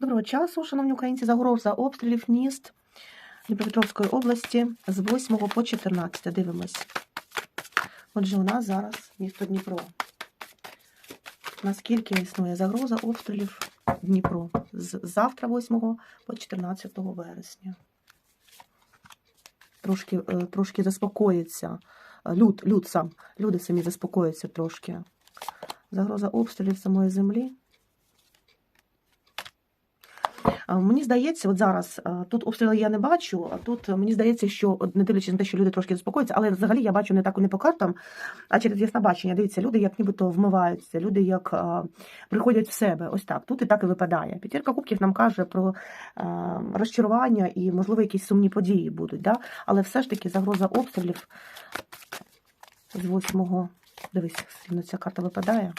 Доброго часу, шановні українці, загроза обстрілів міст Дніпропетровської області з 8 по 14. Дивимось. Отже, у нас зараз місто Дніпро. Наскільки існує загроза обстрілів Дніпро з завтра 8 по 14 вересня. Трошки, е, трошки заспокоїться. Е, Люд, люд сам, люди самі заспокояться трошки. Загроза обстрілів самої землі. А, Мені здається, от зараз тут обстріли я не бачу, а тут е, мені здається, що не дивлячись на те, що люди трошки заспокоюються, але взагалі я бачу не так не по картам, а через ясне бачення. Дивіться, люди як нібито вмиваються, люди як а, приходять в себе. Ось так. Тут і так і випадає. П'ятірка кубків нам каже про а, розчарування і, можливо, якісь сумні події будуть. Да? Але все ж таки загроза обстрілів з восьмого. Дивись, сильно ця карта випадає.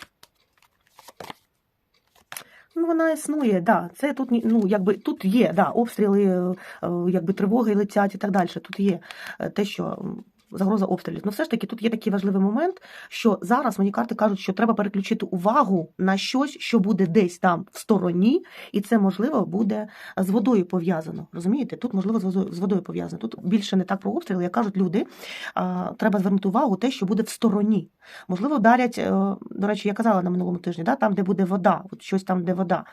Ну, вона існує, да. Це тут ну, якби тут є, да, обстріли, е, якби тривоги летять і так далі. Тут є е, те, що загроза обстрілів. Ну, все ж таки, тут є такий важливий момент, що зараз мені карти кажуть, що треба переключити увагу на щось, що буде десь там в стороні, і це можливо буде з водою пов'язано. Розумієте? Тут можливо з водою, пов'язано. Тут більше не так про обстріли, як кажуть люди. Треба звернути увагу те, що буде в стороні. Можливо, дарять, е, до речі, я казала на минулому тижні, да, там, де буде вода, от щось там, де вода.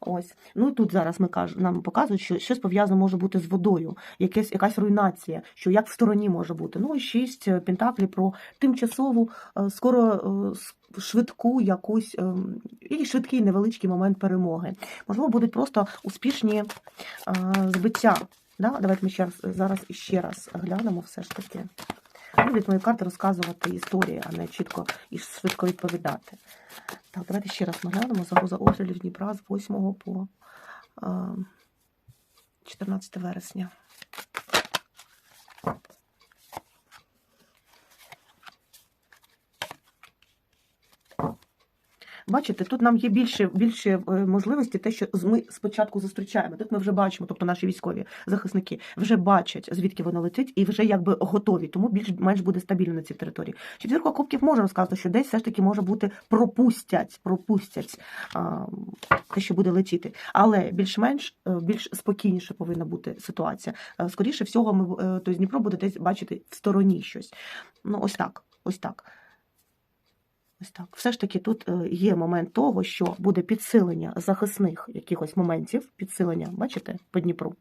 Ось. Ну і тут зараз ми кажу, нам показують, що щось пов'язано може бути з водою, якась, якась руйнація, що як в стороні може бути. Ну шість е, пентаклів про тимчасову, е, скоро е, швидку якусь і швидкий невеличкий момент перемоги. Можливо, будуть просто успішні збиття. Да? Давайте ми ще раз зараз іще раз глянемо все ж таки. Будуть мої карти розказувати історії, а не чітко і швидко відповідати. Так, давайте ще раз ми глянемо загроза обстрілів Дніпра з 8 по е, 14 вересня. Бачите, тут нам є більше, більше е, можливості, те, що ми спочатку зустрічаємо. Тут ми вже бачимо, тобто наші військові захисники вже бачать, звідки воно летить, і вже якби готові, тому більш менш буде стабільно на цій території. Четвірка кубків може розказати, що десь все ж таки може бути пропустять, пропустять а, те, що буде летіти. Але більш-менш е, більш спокійніше повинна бути ситуація. Е, Скоріше всього, ми тобто Дніпро буде десь бачити в стороні щось. Ну, ось так, ось так. Ось так. Все ж таки тут е, є момент того, що буде підсилення захисних якихось моментів, підсилення, бачите, по Дніпру,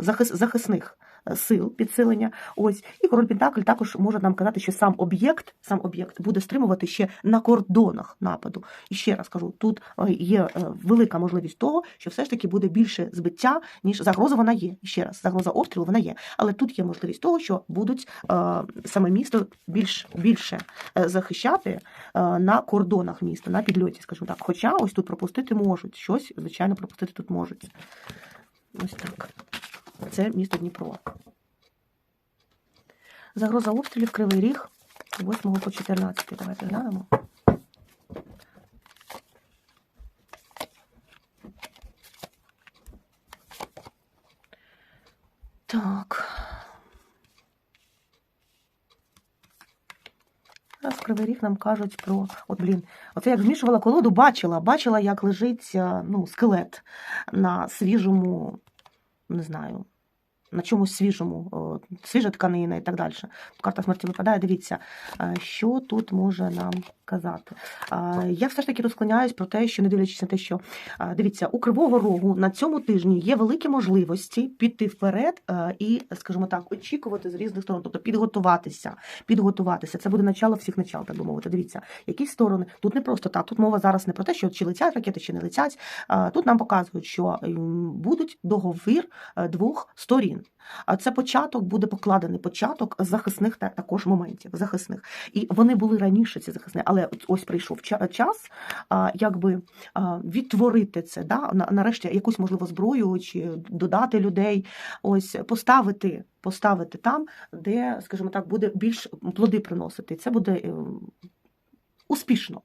захис, захисних сил підсилення. Ось і король Пентакль також може нам казати, що сам об'єкт, сам об'єкт буде стримувати ще на кордонах нападу. І ще раз кажу, тут е, є е, велика можливість того, що все ж таки буде більше збиття, ніж загроза вона є. Ще раз, загроза обстрілу вона є. Але тут є можливість того, що будуть е, саме місто більш більше захищати на кордонах міста, на підльоті, скажімо так. Хоча ось тут пропустити можуть, щось, звичайно, пропустити тут можуть. Ось так. Це місто Дніпро. Загроза обстрілів Кривий Ріг 8 по 14. Давайте глянемо. Так. Зараз Кривий Ріг нам кажуть про. От, блін, оце як змішувала колоду, бачила, бачила, як лежить е, ну, скелет на свіжому, не знаю, на чомусь свіжому, свіжа тканина і так далі. Карта смерті випадає. Дивіться, що тут може нам казати. Я все ж таки розклоняюсь про те, що не дивлячись на те, що дивіться, у Кривого Рогу на цьому тижні є великі можливості піти вперед і, скажімо так, очікувати з різних сторон, тобто підготуватися, підготуватися. Це буде начало всіх начал, так би мовити. Дивіться, які сторони. Тут не просто так. Тут мова зараз не про те, що чи летять ракети, чи не летять. Тут нам показують, що будуть договір двох сторін. А це початок буде покладений початок захисних та- також моментів, захисних. І вони були раніше, ці захисні, але ось прийшов ча- час, якби відтворити це, да? на- нарешті якусь можливо зброю чи додати людей, ось поставити, поставити там, де, скажімо так, буде більш плоди приносити. Це буде. Успішно.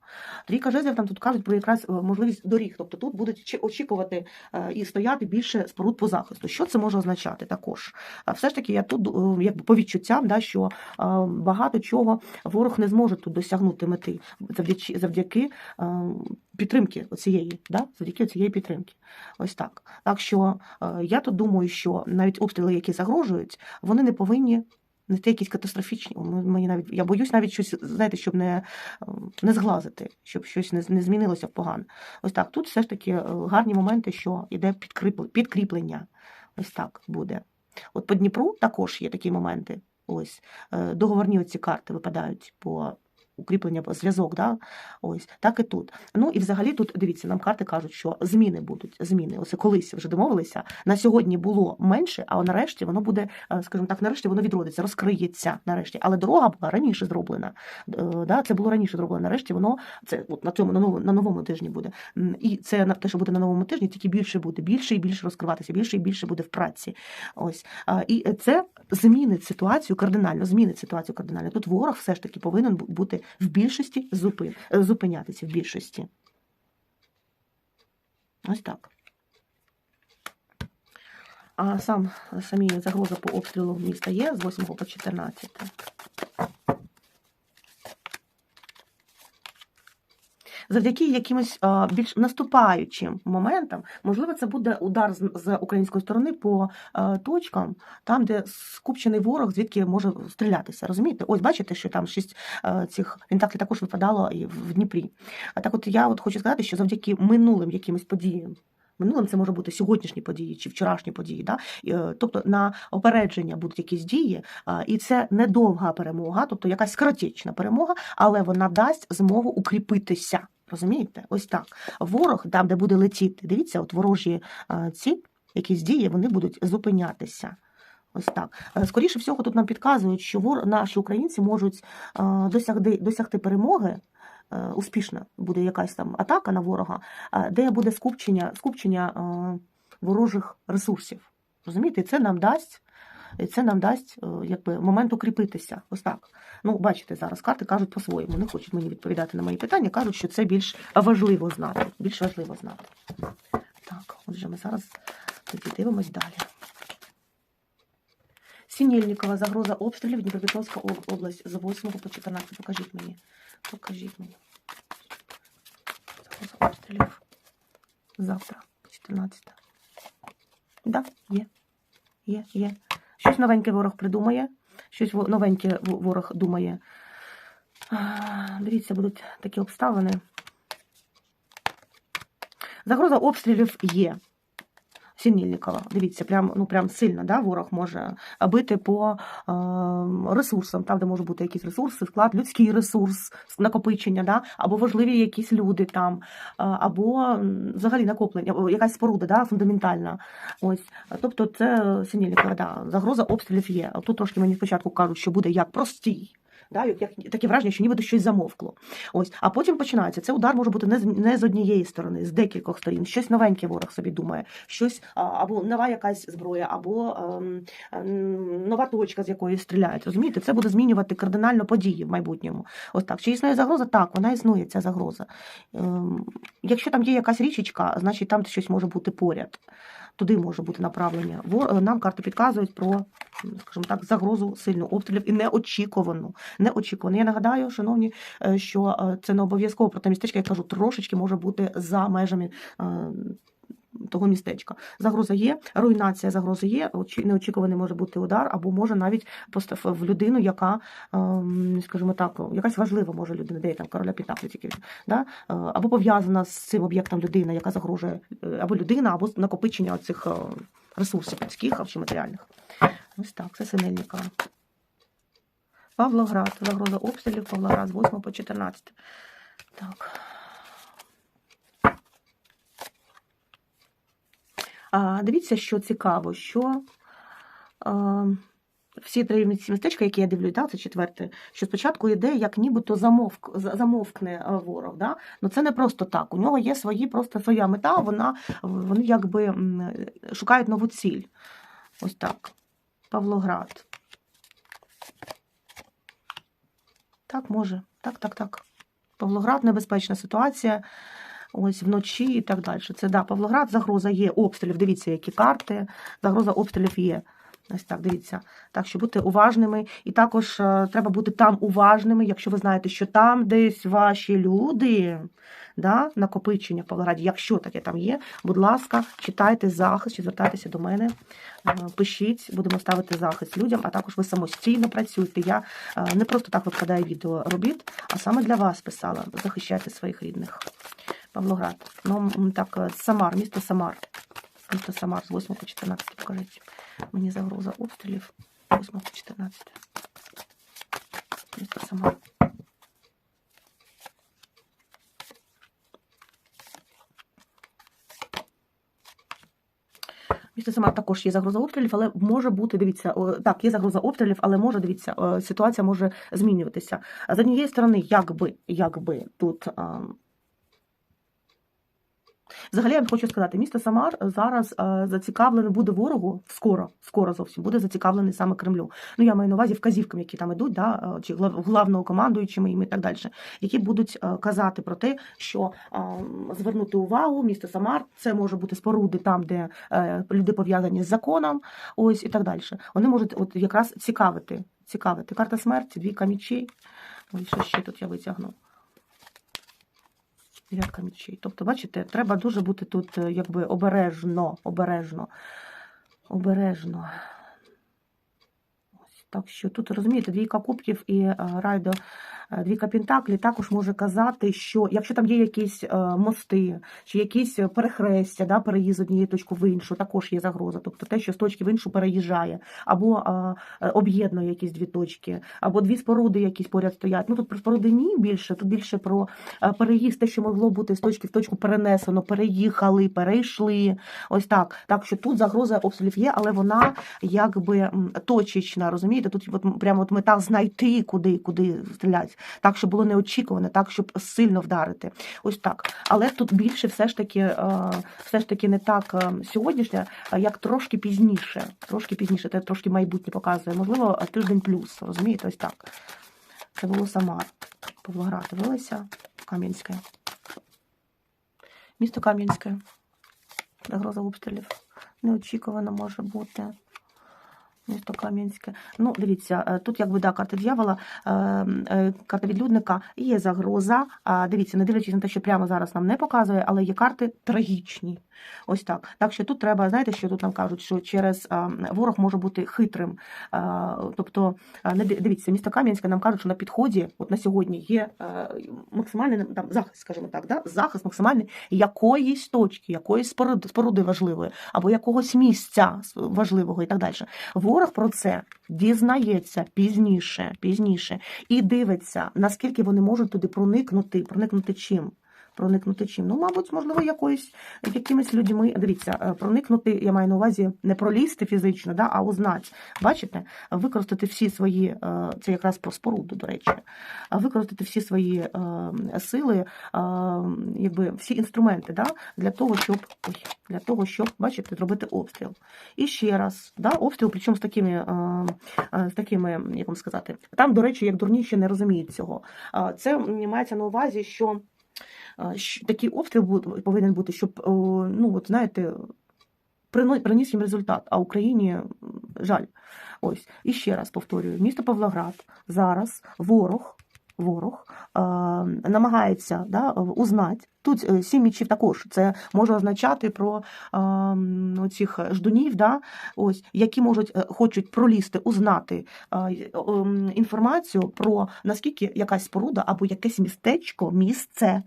Трійка жезлів там тут кажуть про якраз е, можливість доріг. Тобто тут будуть очікувати е, і стояти більше споруд по захисту. Що це може означати також? Все ж таки, я тут е, якби по відчуттям, да, що багато чого ворог не зможе тут досягнути мети завдяки, завдяки підтримки оцієї, да, завдяки цієї підтримки. Ось так. Так що я тут думаю, що навіть обстріли, які загрожують, вони не повинні нести якісь катастрофічні. Мені навіть я боюсь навіть щось, знаєте, щоб не, не зглазити, щоб щось не, не змінилося погано. Ось так. Тут все ж таки е, гарні моменти, що йде підкріплення. Ось так буде. От по Дніпру також є такі моменти. Ось е, договорні оці карти випадають по укріплення зв'язок, да? ось так і тут. Ну і взагалі тут дивіться, нам карти кажуть, що зміни будуть. Зміни. Ось колись вже домовилися. На сьогодні було менше, а нарешті воно буде, е, скажімо так, нарешті воно відродиться, розкриється нарешті. Але дорога була раніше зроблена. Е, Да? Це було раніше зроблено. Нарешті воно це от на цьому на новому, на новому тижні буде. І це на те, що буде на новому тижні, тільки більше буде, більше і більше розкриватися, більше і більше буде в праці. Ось і це змінить ситуацію кардинально. Змінить ситуацію кардинально. Тут ворог все ж таки повинен бути в більшості зупин, зупинятися в більшості. Ось так. А сам самі загроза по обстрілу міста є з 8 по 14. Завдяки якимось більш наступаючим моментам, можливо, це буде удар з, української сторони по точкам, там, де скупчений ворог, звідки може стрілятися. Розумієте? Ось бачите, що там шість цих пентаклів також випадало і в Дніпрі. А так, от я от хочу сказати, що завдяки минулим якимось подіям. Минулим це може бути сьогоднішні події чи вчорашні події, да? Е, тобто на опередження будуть якісь дії, і це недовга перемога, тобто якась скоротечна перемога, але вона дасть змогу укріпитися. Розумієте? Ось так. Ворог, там, де буде летіти, дивіться, от ворожі ці якісь дії, вони будуть зупинятися. Ось так. Е, Скоріше всього, тут нам підказують, що вор... наші українці можуть досягти, досягти перемоги. Е, Успішна буде якась там атака на ворога, де буде скупчення, скупчення е, ворожих ресурсів. Розумієте, і це нам дасть. І це нам дасть е, якби момент укріпитися. Ось так. Ну, бачите, зараз карти кажуть по-своєму, не хочуть мені відповідати на мої питання, кажуть, що це більш важливо знати. Більш важливо знати. Так, отже, ми зараз тоді дивимось далі. Сінєльникова загроза обстрілів Дніпропетровська об- область з 8 по 14. Покажіть мені. Покажіть мені. Загроза обстрілів. Завтра, 14. Да, є. Є, є. Щось новеньке ворог придумає, щось новеньке ворог думає. Дивіться, будуть такі обставини. Загроза обстрілів є. Сінільникова. Дивіться, прям, ну, прям сильно да, ворог може бити по е, ресурсам, там, де можуть бути якісь ресурси, склад, людський ресурс, накопичення, да, або важливі якісь люди там, е, або взагалі накоплення, або якась споруда да, фундаментальна. Ось. Тобто це Сінільникова, да, загроза обстрілів є. Тут трошки мені спочатку кажуть, що буде як простій. Да, як, таке враження, що нібито щось замовкло. Ось. А потім починається. Це удар може бути не з, не з однієї сторони, з декількох сторін. Щось новеньке ворог собі думає, щось або нова якась зброя, або ем, ем, нова точка, з якої стріляють. Розумієте, це буде змінювати кардинально події в майбутньому. Ось так. Чи існує загроза? Так, вона існує, ця загроза. Ем, якщо там є якась річечка, значить там щось може бути поряд. Туди може бути направлення. Вор- Нам карти підказують про, скажімо так, загрозу сильну обстрілів і неочікувану. Неочікувану. Я нагадаю, шановні, е, що е, це не обов'язково про те містечко, я кажу, трошечки може бути за межами. Е, Того містечка загроза є, руйнація загрози є. Неочікуваний може бути удар, або може навіть постав в людину, яка, ем, скажімо так, якась важлива може людина, де є там короля тільки да? е, або пов'язана з цим об'єктом людина, яка загрожує, е, або людина, або накопичення цих ресурсів людських чи матеріальних. Ось так, це синельника. Павлоград, загроза обстрілів, Павлоград з 8 по 14. Так. Дивіться, що цікаво, що всі три містечка, які я дивлюсь, да, це четверте, що спочатку йде, як нібито замовк, замовкне а, ворог. Да? Ну це не просто так. У нього є свої, просто своя мета, вона, вони якби шукають нову ціль. Ось так. Павлоград. Так, може. Так, так, так. Павлоград небезпечна ситуація. Ось вночі і так далі. Це да, Павлоград, загроза є обстрілів. Дивіться, які карти. Загроза обстрілів є. Ось так, дивіться. Так що бути уважними. І також е, треба бути там уважними, якщо ви знаєте, що там десь ваші люди, да, накопичення в Павлограді, якщо таке там є, будь ласка, читайте захист, чи звертайтеся до мене, е, пишіть, будемо ставити захист людям, а також ви самостійно працюєте. Я е, не просто так викладаю відео робіт, а саме для вас писала. Захищайте своїх рідних. Павлоград. Ну, так, е, Самар, місто Самар. Місто Самар з 8 по 14 покажіть. Мені загроза обстрілів 8 по 14. Місто Самар. Місто Самар також є загроза обстрілів, але може бути, дивіться, так, є загроза обстрілів, але може, дивіться, ситуація може змінюватися. З однієї сторони, якби, якби тут. Взагалі, я хочу сказати, місто Самар зараз е, зацікавлене буде ворогу скоро, скоро зовсім буде зацікавлений саме Кремлю. Ну я маю на увазі вказівками, які там ідуть, да, е, чи їм і так далі, які будуть е, казати про те, що е, звернути увагу, місто Самар, це може бути споруди там, де е, люди пов'язані з законом, ось і так далі. Вони можуть от якраз цікавити, цікавити. Карта смерті, двійка мічей. Ой, що ще тут я витягну? Дев'ятка мічей. Тобто, бачите, треба дуже бути тут е, якби обережно, обережно, обережно. Ось, так що тут, розумієте, двійка кубків і е, райдо, е, двійка пентаклі також може казати, що якщо там є якісь е, мости, чи якісь перехрестя, да, переїзд однієї точки в іншу, також є загроза. Тобто те, що з точки в іншу переїжджає, або е, об'єднує якісь дві точки, або дві споруди якісь поряд стоять. Ну тут про споруди ні більше, тут більше про переїзд, те, що могло бути з точки в точку перенесено, переїхали, перейшли. Ось так. Так що тут загроза обстрілів є, але вона якби точечна, розумієте? Тут от, прямо от мета знайти, куди, куди стрілять. Так, щоб було неочікувано, так, щоб сильно вдарити. Ось так. Але тут більше все ж таки, е, все ж таки не так е, сьогоднішнє, як трошки пізніше. Трошки пізніше, це трошки майбутнє показує. Можливо, тиждень плюс, розумієте? Ось так. Це було Самар. Павлоград дивилися. Кам'янське. Місто Кам'янське. Загроза обстрілів. Неочікувано може бути. Місто Кам'янське. Ну, дивіться, е, тут якби да, карта дьявола, е, е, карта відлюдника, є загроза. Дивіться, не дивлячись на те, що прямо зараз нам не показує, але є карти трагічні. Ось так. Так що тут треба, знаєте, що тут нам кажуть, що через е, ворог може бути хитрим. Тобто, дивіться, місто Кам'янське нам кажуть, що на підході, от на сьогодні, є максимальний там, захист, скажімо так, да? захист максимальний якоїсь точки, якоїсь споруди важливої, або якогось місця важливого і так далі. Ворог про це дізнається пізніше, пізніше і дивиться, наскільки вони можуть туди проникнути, проникнути чим. Проникнути чим? Ну, мабуть, можливо, якоюсь якимись людьми. Дивіться, е, проникнути, я маю на увазі не пролізти фізично, да, а узнати. Бачите, використати всі свої, е, це якраз про споруду, до речі, використати всі свої е, сили, якби всі інструменти, да, для того, щоб ой, для того, щоб бачите, зробити обстріл. І ще раз, да, обстріл, причому з такими, з такими, як вам сказати, там, до речі, як дурні не розуміють цього. Це мається на увазі, що такий обстріл повинен бути, щоб, ну, от знаєте, приніс їм результат, а Україні жаль. Ось. І ще раз повторюю: місто Павлоград зараз ворог. Ворог е, намагається да, узнати. Тут е, сім мічів також це може означати про е, цих ждунів, да, ось, які можуть е, хочуть пролізти, узнати е, ем, інформацію про наскільки якась споруда або якесь містечко, місце,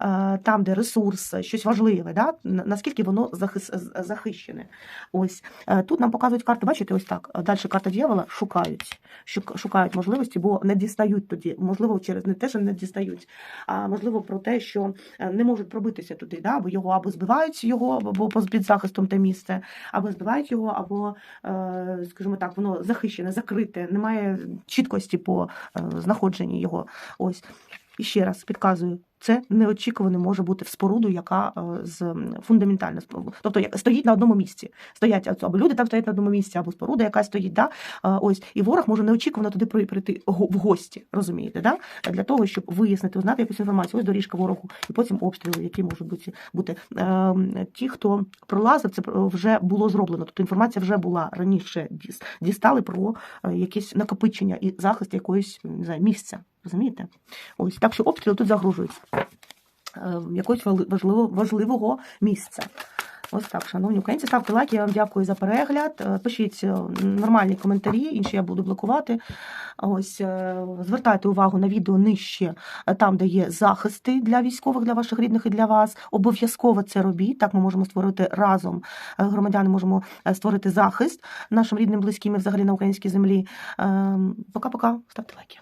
е, там, де ресурс, щось важливе, да, наскільки воно захис, захищене. Ось Е, тут нам показують карти, бачите, ось так. Далі карта дьявола шукають, шук- шукають можливості, бо не дістають тоді. Можливо, через не те, що не дістають, а можливо про те, що е, не можуть пробитися туди, да, або його або збивають його, або під захистом те місце, або збивають його, або, е, скажімо так, воно захищене, закрите, немає чіткості по знаходженню знаходженні його. Ось. І ще раз підказую, це неочікувано може бути в споруду, яка е, з фундаментальна. Тобто стоїть на одному місці. Стоять або люди там стоять на одному місці, або споруда, яка стоїть. Да? Ось і ворог може неочікувано туди прийти в гості, розумієте, да? для того, щоб вияснити, узнати якусь інформацію. Ось доріжка ворогу, і потім обстріли, які можуть бути бути. Ем, Ті, хто пролазив, це вже було зроблено. Тобто інформація вже була раніше дістали про е, якесь накопичення і захист якоїсь не знаю, місця. Розумієте? Ось так що обстріли тут загрожують е, якогось вали- важливого, місця. Ось так, шановні українці, ставте лайк, я вам дякую за перегляд. Е, Пишіть е, нормальні коментарі, інші я буду блокувати. Ось е, звертайте увагу на відео нижче, е, там, де є захисти для військових, для ваших рідних і для вас. Обов'язково це робіть. Так ми можемо створити разом. е, Громадяни можемо е, створити захист нашим рідним, близьким і взагалі на українській землі. Ем, Пока-пока, ставте лайки.